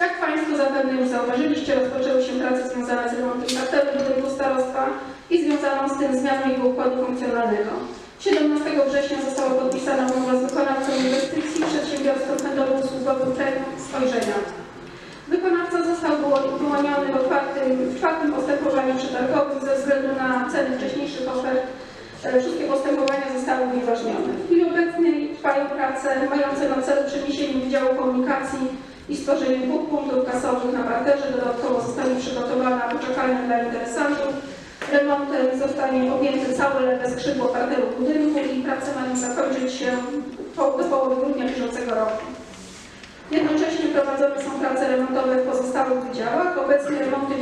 Jak Państwo zapewne już zauważyliście, rozpoczęły się prace związane z remontem parteru budynku starostwa i związaną z tym zmianą jego układu funkcjonalnego. 17 września została podpisana umowa z wykonawcą inwestycji przedsiębiorstwem handlowo-usługowym Premium Spojrzenia. Wykonawca został wyłoniony w, otwartym, w czwartym postępowaniu przetargowym ze względu na ceny wcześniejszych ofert. E, Wszystkie postępowania zostały unieważnione. Prace mające na celu przeniesienie Wydziału Komunikacji i stworzenie dwóch punktów kasowych na parterze. Dodatkowo zostanie przygotowana poczekalnia dla interesantów. Remontem zostanie objęte całe lewe skrzydło parteru budynku i prace mają zakończyć się do połowy grudnia bieżącego roku. Jednocześnie prowadzone są prace remontowe w pozostałych wydziałach. Obecnie remonty